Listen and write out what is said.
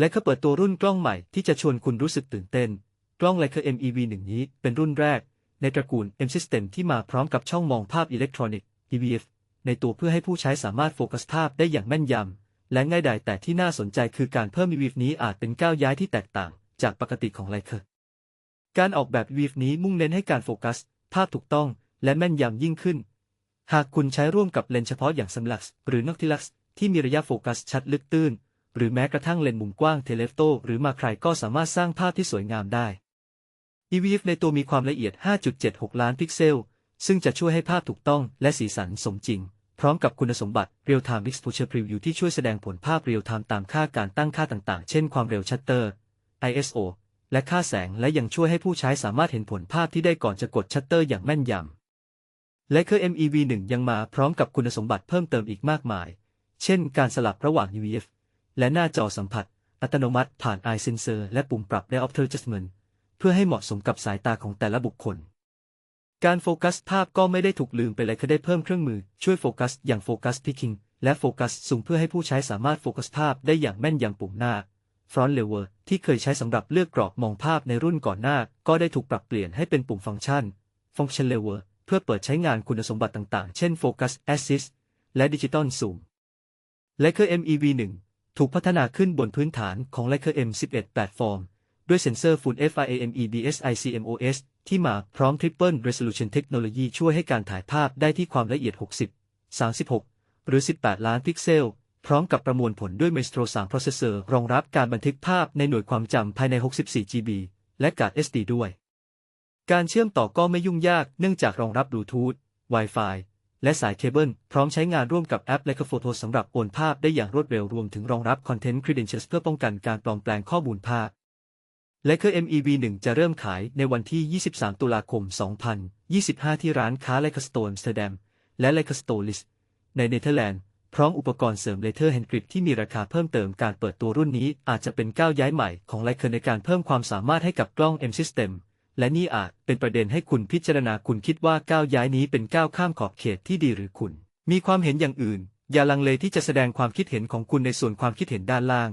และก็เปิดตัวรุ่นกล้องใหม่ที่จะชวนคุณรู้สึกตื่นเต้น กล้อง Leica MEV1 นี้เป็นรุ่นแรก ในตระกูล M System ที่มาพร้อมกับช่องมองภาพอิเล็กทรอนิกส์ EVF ในตัวเพื่อให้ผู้ใช้สามารถโฟกัสภาพได้อย่างแม่นยำ และง่ายดายแต่ที่น่าสนใจคือการเพิ่ม EVF นี้อาจเป็นก้าวย้ายที่แตกต่าง จากปกติของ Leica การออกแบบ EVF นี้มุ่งเน้นให้การโฟกัส ภาพถูกต้อง และแม่นยำยิ่งขึ้น หากคุณใช้ร่วมกับเลนส์เฉพาะอย่าง Samlux หรือ Noctilux ที่มีระยะโฟกัสชัดลึกตื้น หรือแม้กระทั่งเลนส์มุมกว้างเทเลฟโตหรือมาใครก็สามารถสร้างภาพที่สวยงามได้ EVF ในตัวมีความละเอียด 5.76 ล้านพิกเซล ซึ่งจะช่วยให้ภาพถูกต้องและสีสันสมจริง พร้อมกับคุณสมบัติ Real Time Exposure Preview ที่ช่วยแสดงผลภาพ Real Time ตามค่าการตั้งค่าต่างๆ เช่นความเร็วชัตเตอร์ ISO และค่าแสงและยังช่วยให้ผู้ใช้สามารถเห็นผลภาพที่ได้ก่อนจะกดชัตเตอร์อย่างแม่นยำ และเครื่อง MEV1 ยังมาพร้อมกับคุณสมบัติเพิ่มเติมอีกมากมาย เช่น การสลับระหว่าง UVF และหน้าจอสัมผัส อัตโนมัติผ่าน Eye Sensor และปุ่มปรับ Diopter Adjustment เพื่อให้เหมาะสมกับสายตาของแต่ละบุคคล การโฟกัสภาพก็ไม่ได้ถูกลืมไปเลยคือได้เพิ่มเครื่องมือ ช่วยโฟกัสอย่างโฟกัสพิคิงและโฟกัสสูงเพื่อให้ผู้ใช้สามารถโฟกัสภาพได้อย่างแม่นยำปุ่มหน้า Front Lever ที่เคยใช้สำหรับเลือกกรอบมองภาพในรุ่นก่อนหน้า ก็ได้ถูกปรับเปลี่ยนให้เป็นปุ่มฟังก์ชัน Function Lever เพื่อเปิดใช้งานคุณสมบัติต่างๆ เช่น Focus Assist และ Digital Zoom และเครื่อง MEV1 ถูกพัฒนาขึ้นบนพื้นฐานของ Leica M11 Platform ด้วยเซ็นเซอร์ Full FIAME DSI CMOS ที่มาพร้อม Triple Resolution Technology ช่วยให้การถ่ายภาพได้ที่ความละเอียด 60 36 หรือ 18 ล้านพิกเซล พร้อมกับประมวลผลด้วย Maestro 3 Processor รองรับการบันทึกภาพในหน่วยความจำภายใน 64 GB และการ์ด SD ด้วย การเชื่อมต่อก็ไม่ยุ่งยากเนื่องจากรองรับบลูทูธ Wi-Fi และสายเคเบิลพร้อมใช้งานร่วมกับแอป Leica Photo สำหรับโอนภาพได้อย่างรวดเร็วรวมถึงรองรับ Content Credentials เพื่อป้องกันการปลอมแปลงข้อมูลภาพและเคอ MEV1 จะเริ่มขายในวันที่ 23 ตุลาคม 2025 ที่ร้านค้า Leica Store Amsterdam และ Leica Store List ในเนเธอร์แลนด์พร้อมอุปกรณ์เสริม Later Hand Grip ที่มีราคาเพิ่มเติมการเปิดตัวรุ่นนี้อาจจะเป็นก้าวย้ายใหม่ของ Leica ในการเพิ่มความสามารถให้กับกล้อง M System และนี่อาจเป็นประเด็นให้คุณพิจารณาคุณคิดว่าก้าวย้ายนี้เป็นก้าวข้ามขอบเขตที่ดีหรือคุณ มีความเห็นอย่างอื่น อย่าลังเลที่จะแสดงความคิดเห็นของคุณในส่วนความคิดเห็นด้านล่าง